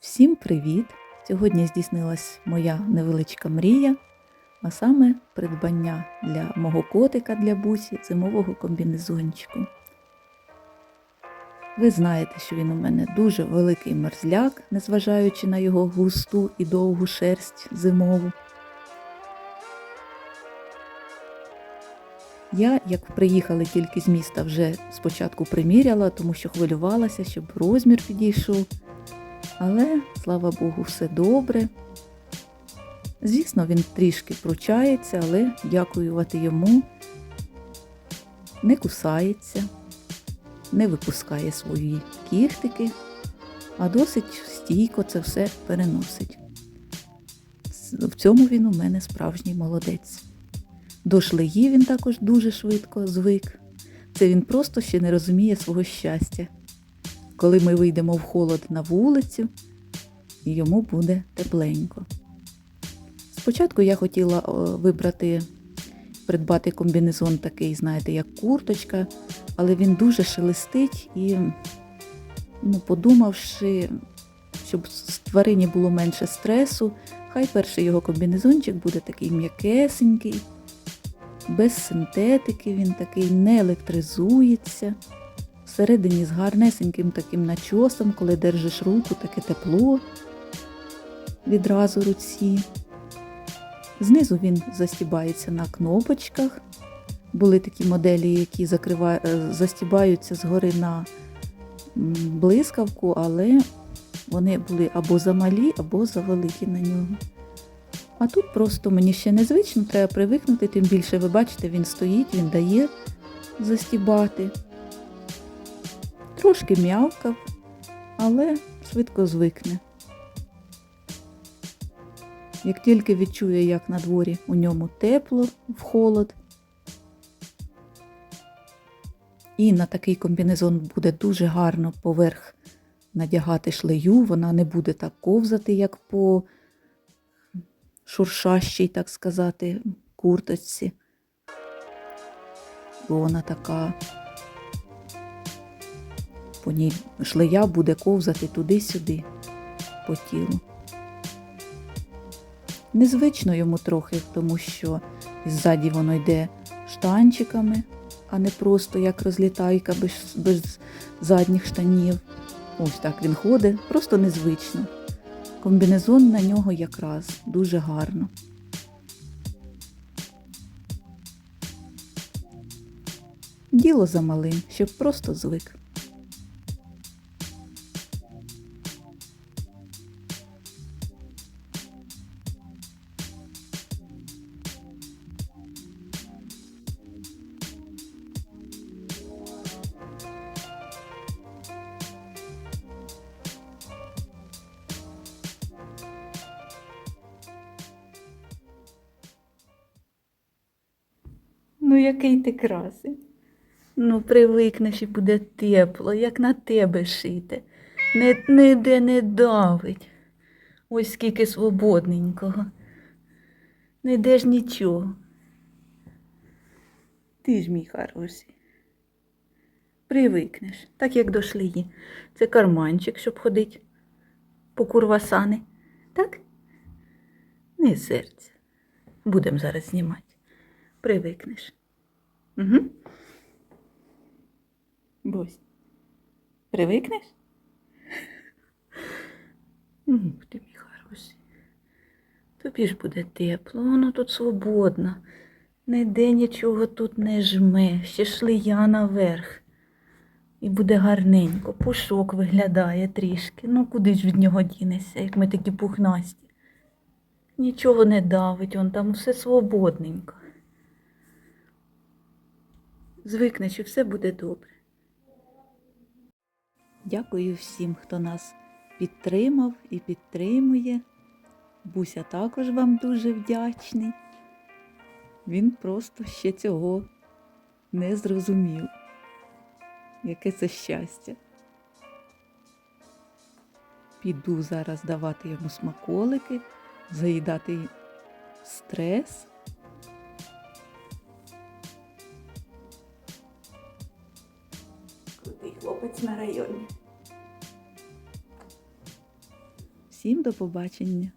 Всім привіт! Сьогодні здійснилась моя невеличка мрія, а саме придбання для мого котика для бусі зимового комбінезончику. Ви знаєте, що він у мене дуже великий мерзляк, незважаючи на його густу і довгу шерсть зимову. Я, як приїхали тільки з міста, вже спочатку приміряла, тому що хвилювалася, щоб розмір підійшов. Але, слава Богу, все добре. Звісно, він трішки пручається, але дякувати йому. Не кусається, не випускає свої кіхтики, а досить стійко це все переносить. В цьому він у мене справжній молодець. До шлеї він також дуже швидко звик. Це він просто ще не розуміє свого щастя. Коли ми вийдемо в холод на вулицю, йому буде тепленько. Спочатку я хотіла вибрати, придбати комбінезон такий, знаєте, як курточка, але він дуже шелестить і, ну, подумавши, щоб тварині було менше стресу, хай перший його комбінезончик буде такий м'якесенький, без синтетики, він такий не електризується. Всередині з гарнесеньким таким начосом, коли держиш руку, таке тепло відразу руці. Знизу він застібається на кнопочках. Були такі моделі, які закрива... застібаються згори на блискавку, але вони були або замалі, або завеликі на нього. А тут просто мені ще незвично, треба привикнути, тим більше ви бачите, він стоїть, він дає застібати. Трошки м'явкав, але швидко звикне. Як тільки відчує, як на дворі у ньому тепло в холод, і на такий комбінезон буде дуже гарно поверх надягати шлею, вона не буде так ковзати, як по шуршащій, так сказати, курточці. Бо вона така по ній шлея буде ковзати туди-сюди по тілу. Незвично йому трохи, тому що ззаді воно йде штанчиками, а не просто як розлітайка без, без задніх штанів. Ось так він ходить, просто незвично. Комбінезон на нього якраз дуже гарно. Діло за малим, щоб просто звик. Ну, який ти красень. Ну, привикнеш і буде тепло, як на тебе шите. Ніде не давить. Ось скільки свободненького. Не йдеш нічого. Ти ж мій хороший. Привикнеш, так як до шлії. Це карманчик, щоб ходить по курвасани. Так? Не серця. Будемо зараз знімати. Привикнеш. Угу. Бось. Привикнеш? Угу, ти мій хороший. Тобі ж буде тепло, воно тут свободно. Ніде нічого тут не жме, ще шлия наверх. І буде гарненько, пушок виглядає трішки. Ну куди ж від нього дінешся, як ми такі пухнасті. Нічого не давить, он там все свободненько. Звикнеш і все буде добре. Дякую всім, хто нас підтримав і підтримує. Буся також вам дуже вдячний. Він просто ще цього не зрозумів. Яке це щастя. Піду зараз давати йому смаколики, заїдати стрес. Крутий хлопець на районі. Всім до побачення!